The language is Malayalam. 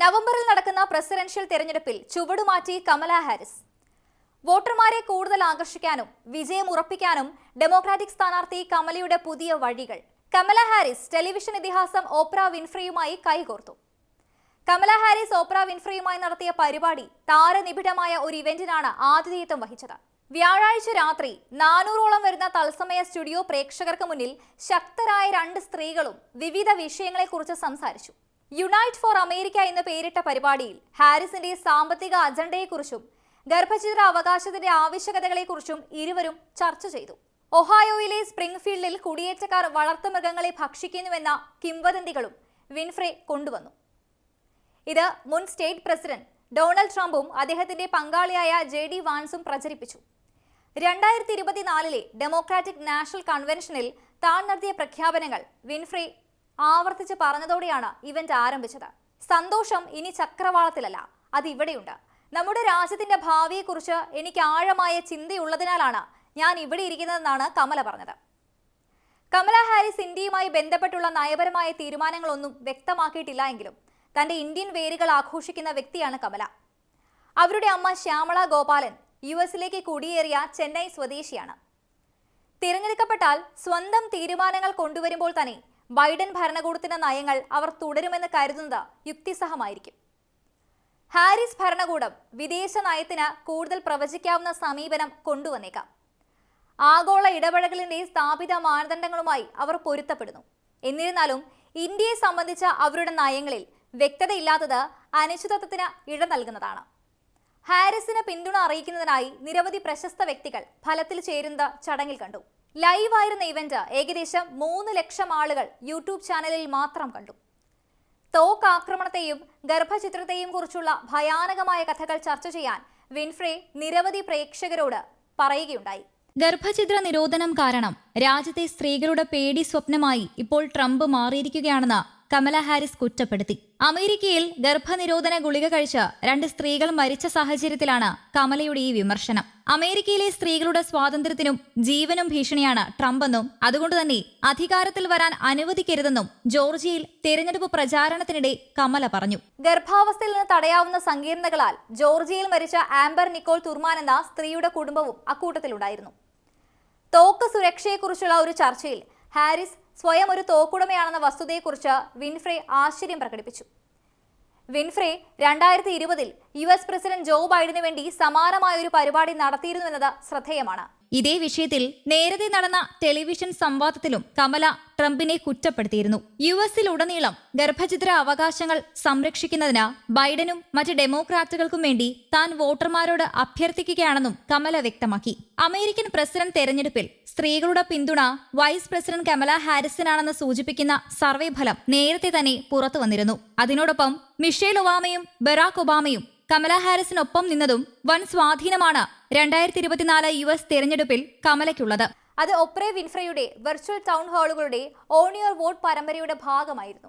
നവംബറിൽ നടക്കുന്ന പ്രസിഡൻഷ്യൽ തെരഞ്ഞെടുപ്പിൽ ചുവടുമാറ്റി കമല ഹാരിസ്. വോട്ടർമാരെ കൂടുതൽ ആകർഷിക്കാനും വിജയം ഉറപ്പിക്കാനും ഡെമോക്രാറ്റിക് സ്ഥാനാർത്ഥി കമലയുടെ പുതിയ വഴികൾ. കമല ഹാരിസ് ടെലിവിഷൻ ഇതിഹാസം ഓപ്ര വിൻഫ്രിയുമായി കൈകോർത്തു. കമല ഹാരിസ് ഓപ്ര വിൻഫ്രിയുമായി നടത്തിയ പരിപാടി താരനിബിഡമായ ഒരു ഇവന്റിനാണ് ആതിഥേയത്വം വഹിച്ചത്. വ്യാഴാഴ്ച രാത്രി നാനൂറോളം വരുന്ന തത്സമയ സ്റ്റുഡിയോ പ്രേക്ഷകർക്ക് മുന്നിൽ ശക്തരായ രണ്ട് സ്ത്രീകളും വിവിധ വിഷയങ്ങളെക്കുറിച്ച് സംസാരിച്ചു. യുണൈറ്റ് ഫോർ അമേരിക്ക എന്ന പേരിട്ട പരിപാടിയിൽ ഹാരിസിന്റെ സാമ്പത്തിക അജണ്ടയെക്കുറിച്ചും ഗർഭചിത്ര അവകാശത്തിന്റെ ആവശ്യകതകളെക്കുറിച്ചും ഇരുവരും ചർച്ച ചെയ്തു. ഒഹായോയിലെ സ്പ്രിംഗ്ഫീൽഡിൽ കുടിയേറ്റക്കാർ വളർത്തുമൃഗങ്ങളെ ഭക്ഷിക്കുന്നുവെന്ന കിംവദന്തികളും വിൻഫ്രെ കൊണ്ടുവന്നു. ഇത് മുൻ സ്റ്റേറ്റ് പ്രസിഡന്റ് ഡൊണാൾഡ് ട്രംപും അദ്ദേഹത്തിന്റെ പങ്കാളിയായ ജെ ഡി വാൻസും പ്രചരിപ്പിച്ചു. രണ്ടായിരത്തി ഇരുപത്തിനാലിലെ ഡെമോക്രാറ്റിക് നാഷണൽ കൺവെൻഷനിൽ താൻ നടത്തിയ പ്രഖ്യാപനങ്ങൾ വിൻഫ്രെ ആവർത്തിച്ച് പറഞ്ഞതോടെയാണ് ഇവന്റ് ആരംഭിച്ചത്. സന്തോഷം ഇനി ചക്രവാളത്തിലല്ല അത് ഇവിടെയുണ്ട്. നമ്മുടെ രാജ്യത്തിന്റെ ഭാവിയെക്കുറിച്ച് എനിക്ക് ആഴമായ ചിന്തയുള്ളതിനാലാണ് ഞാൻ ഇവിടെ ഇരിക്കുന്നതെന്നാണ് കമല പറഞ്ഞത്. കമല ഹാരിസ് ഇന്ത്യയുമായി ബന്ധപ്പെട്ടുള്ള നയപരമായ തീരുമാനങ്ങളൊന്നും വ്യക്തമാക്കിയിട്ടില്ല എങ്കിലും തന്റെ ഇന്ത്യൻ വേരുകൾ ആഘോഷിക്കുന്ന വ്യക്തിയാണ് കമല. അവരുടെ അമ്മ ശ്യാമള ഗോപാലൻ യു എസിലേക്ക് കുടിയേറിയ ചെന്നൈ സ്വദേശിയാണ്. തിരഞ്ഞെടുക്കപ്പെട്ടാൽ സ്വന്തം തീരുമാനങ്ങൾ കൊണ്ടുവരുമ്പോൾ തന്നെ ബൈഡൻ ഭരണകൂടത്തിന്റെ നയങ്ങൾ അവർ തുടരുമെന്ന് കരുതുന്നത് യുക്തിസഹമായിരിക്കും. ഹാരിസ് ഭരണകൂടം വിദേശ നയത്തിന് കൂടുതൽ പ്രവചിക്കാവുന്ന സമീപനം കൊണ്ടുവന്നേക്കാം. ആഗോള ഇടപെടലിന്റെ സ്ഥാപിത മാനദണ്ഡങ്ങളുമായി അവർ പൊരുത്തപ്പെടുന്നു. എന്നിരുന്നാലും ഇന്ത്യയെ സംബന്ധിച്ച അവരുടെ നയങ്ങളിൽ വ്യക്തതയില്ലാത്തത് അനിശ്ചിതത്വത്തിന് ഇട നൽകുന്നതാണ്. ഹാരിസിന് പിന്തുണ അറിയിക്കുന്നതിനായി നിരവധി പ്രശസ്ത വ്യക്തികൾ ഫലത്തിൽ ചേരുന്ന ചടങ്ങിൽ കണ്ടു. ലൈവായിരുന്ന ഇവന്റ് ഏകദേശം മൂന്ന് ലക്ഷം ആളുകൾ യൂട്യൂബ് ചാനലിൽ മാത്രം കണ്ടു. തോക്ക് ആക്രമണത്തെയും ഗർഭചിത്രത്തെയും കുറിച്ചുള്ള ഭയാനകമായ കഥകൾ ചർച്ച ചെയ്യാൻ വിൻഫ്രേ നിരവധി പ്രേക്ഷകരോട് പറയുകയുണ്ടായി. ഗർഭചിത്ര നിരോധനം കാരണം രാജ്യത്തെ സ്ത്രീകളുടെ പേടി സ്വപ്നമായി ഇപ്പോൾ ട്രംപ് മാറിയിരിക്കുകയാണെന്ന് കമല ഹാരിസ് കുറ്റപ്പെടുത്തി. അമേരിക്കയിൽ ഗർഭനിരോധന ഗുളിക കഴിച്ച് രണ്ട് സ്ത്രീകൾ മരിച്ച സാഹചര്യത്തിലാണ് കമലയുടെ ഈ വിമർശനം. അമേരിക്കയിലെ സ്ത്രീകളുടെ സ്വാതന്ത്ര്യത്തിനും ജീവനും ഭീഷണിയാണ് ട്രംപെന്നും അതുകൊണ്ട് തന്നെ അധികാരത്തിൽ വരാൻ അനുവദിക്കരുതെന്നും ജോർജിയയിൽ തെരഞ്ഞെടുപ്പ് പ്രചാരണത്തിനിടെ കമല പറഞ്ഞു. ഗർഭാവസ്ഥയിൽ നിന്ന് തടയാവുന്ന സങ്കീർണതകളാൽ ജോർജിയയിൽ മരിച്ച ആംബർ നിക്കോൾ തുർമാൻ എന്ന സ്ത്രീയുടെ കുടുംബവും അക്കൂട്ടത്തിലുണ്ടായിരുന്നു. തോക്ക് സുരക്ഷയെക്കുറിച്ചുള്ള ഒരു ചർച്ചയിൽ ഹാരിസ് സ്വയം ഒരു തോക്കുടമയാണെന്ന വസ്തുതയെക്കുറിച്ച് വിൻഫ്രേ ആശ്ചര്യം പ്രകടിപ്പിച്ചു. വിൻഫ്രേ രണ്ടായിരത്തി ഇരുപതിൽ യു എസ് പ്രസിഡന്റ് ജോ ബൈഡനു വേണ്ടി സമാനമായ ഒരു പരിപാടി നടത്തിയിരുന്നുവെന്നത് ശ്രദ്ധേയമാണ്. ഇതേ വിഷയത്തിൽ നേരത്തെ നടന്ന ടെലിവിഷൻ സംവാദത്തിലും കമല ട്രംപിനെ കുറ്റപ്പെടുത്തിയിരുന്നു. യു എസിലുടനീളം ഗർഭചിത്ര അവകാശങ്ങൾ സംരക്ഷിക്കുന്നതിന് ബൈഡനും മറ്റ് ഡെമോക്രാറ്റുകൾക്കും വേണ്ടി താൻ വോട്ടർമാരോട് അഭ്യർത്ഥിക്കുകയാണെന്നും കമല വ്യക്തമാക്കി. അമേരിക്കൻ പ്രസിഡന്റ് തെരഞ്ഞെടുപ്പിൽ സ്ത്രീകളുടെ പിന്തുണ വൈസ് പ്രസിഡന്റ് കമല ഹാരിസിനാണെന്ന് സൂചിപ്പിക്കുന്ന സർവേ ഫലം നേരത്തെ തന്നെ പുറത്തു വന്നിരുന്നു. അതിനോടൊപ്പം മിഷേൽ ഒബാമയും ബറാക് ഒബാമയും കമല ഹാരിസിനൊപ്പം നിന്നതും വൻ സ്വാധീനമാണ് രണ്ടായിരത്തി ഇരുപത്തിനാല് യു എസ് തെരഞ്ഞെടുപ്പിൽ കമലയ്ക്കുള്ളത്. അത് ഒപ്രേ വിൻഫ്രയുടെ വെർച്വൽ ടൗൺ ഹാളുകളുടെ ഓൺ യുവർ വോട്ട് പരമ്പരയുടെ ഭാഗമായിരുന്നു.